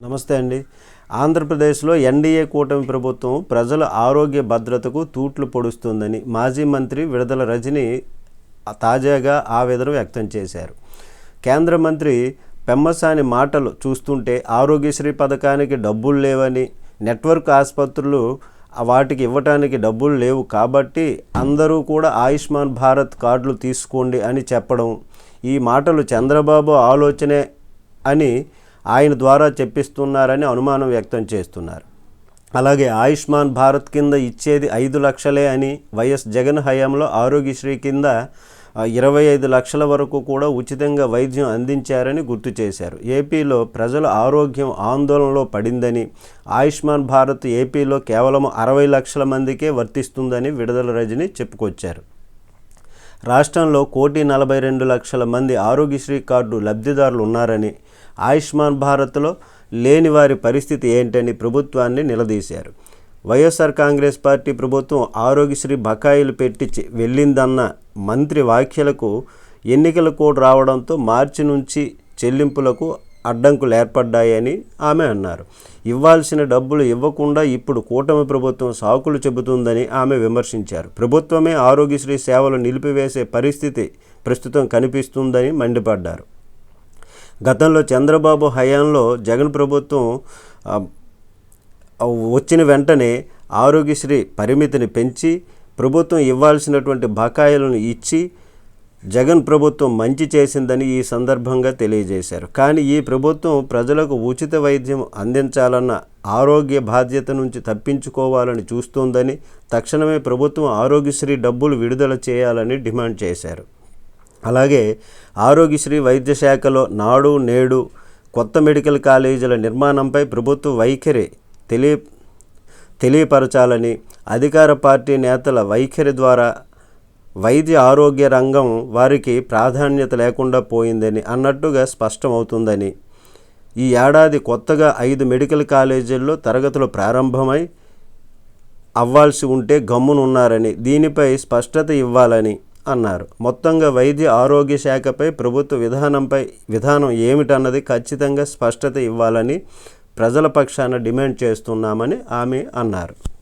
నమస్తే అండి. ఆంధ్రప్రదేశ్లో ఎన్డీఏ కూటమి ప్రభుత్వం ప్రజల ఆరోగ్య భద్రతకు తూట్లు పొడుస్తుందని మాజీ మంత్రి విడుదల రజని తాజాగా ఆవేదన వ్యక్తం చేశారు. కేంద్ర మంత్రి పెమ్మసాని మాటలు చూస్తుంటే ఆరోగ్యశ్రీ పథకానికి డబ్బులు లేవని నెట్వర్క్ ఆసుపత్రులు వాటికి ఇవ్వటానికి డబ్బులు లేవు కాబట్టి అందరూ కూడా ఆయుష్మాన్ భారత్ కార్డులు తీసుకోండి అని చెప్పడం ఈ మాటలు చంద్రబాబు ఆలోచనే అని ఆయన ద్వారా చెప్పిస్తున్నారని అనుమానం వ్యక్తం చేస్తున్నారు. అలాగే ఆయుష్మాన్ భారత్ కింద ఇచ్చేది ఐదు లక్షలే అని వైఎస్ జగన్ హయాంలో ఆరోగ్యశ్రీ కింద ఇరవై ఐదు లక్షల వరకు కూడా ఉచితంగా వైద్యం అందించారని గుర్తు చేశారు. ఏపీలో ప్రజల ఆరోగ్యం ఆందోళనలో పడిందని ఆయుష్మాన్ భారత్ ఏపీలో కేవలం అరవై లక్షల మందికే వర్తిస్తుందని విడుదల రజని చెప్పుకొచ్చారు. రాష్ట్రంలో కోటి నలభై రెండు లక్షల మంది ఆరోగ్యశ్రీ కార్డు లబ్ధిదారులు ఉన్నారని ఆయుష్మాన్ భారత్లో లేని వారి పరిస్థితి ఏంటని ప్రభుత్వాన్ని నిలదీశారు. వైఎస్ఆర్ కాంగ్రెస్ పార్టీ ప్రభుత్వం ఆరోగ్యశ్రీ బకాయిలు పెట్టి వెళ్ళిందన్న మంత్రి వ్యాఖ్యలకు ఎన్నికల కోడ్ రావడంతో మార్చి నుంచి చెల్లింపులకు అడ్డంకులు ఏర్పడ్డాయని ఆమె అన్నారు. ఇవ్వాల్సిన డబ్బులు ఇవ్వకుండా ఇప్పుడు కూటమి ప్రభుత్వం సాకులు చెబుతుందని ఆమె విమర్శించారు. ప్రభుత్వమే ఆరోగ్యశ్రీ సేవలు నిలిపివేసే పరిస్థితి ప్రస్తుతం కనిపిస్తుందని మండిపడ్డారు. గతంలో చంద్రబాబు హయాంలో జగన్ ప్రభుత్వం వచ్చిన వెంటనే ఆరోగ్యశ్రీ పరిమితిని పెంచి ప్రభుత్వం ఇవ్వాల్సినటువంటి బకాయిలను ఇచ్చి జగన్ ప్రభుత్వం మంచి చేసిందని ఈ సందర్భంగా తెలియజేశారు. కానీ ఈ ప్రభుత్వం ప్రజలకు ఉచిత వైద్యం అందించాలన్న ఆరోగ్య బాధ్యత నుంచి తప్పించుకోవాలని చూస్తోందని తక్షణమే ప్రభుత్వం ఆరోగ్యశ్రీ డబ్బులు విడుదల చేయాలని డిమాండ్ చేశారు. అలాగే ఆరోగ్యశ్రీ వైద్య శాఖలో నాడు నేడు కొత్త మెడికల్ కాలేజీల నిర్మాణంపై ప్రభుత్వ వైఖరి తెలియ తెలియపరచాలని అధికార పార్టీ నేతల వైఖరి ద్వారా వైద్య ఆరోగ్య రంగం వారికి ప్రాధాన్యత లేకుండా పోయిందని అన్నట్టుగా స్పష్టమవుతుందని. ఈ ఏడాది కొత్తగా ఐదు మెడికల్ కాలేజీల్లో తరగతులు ప్రారంభమై అవ్వాల్సి ఉంటే గమ్మునున్నారని దీనిపై స్పష్టత ఇవ్వాలని అన్నారు. మొత్తంగా వైద్య ఆరోగ్య శాఖపై ప్రభుత్వ విధానంపై విధానం ఏమిటన్నది ఖచ్చితంగా స్పష్టత ఇవ్వాలని ప్రజల పక్షాన డిమాండ్ చేస్తున్నామని ఆమె అన్నారు.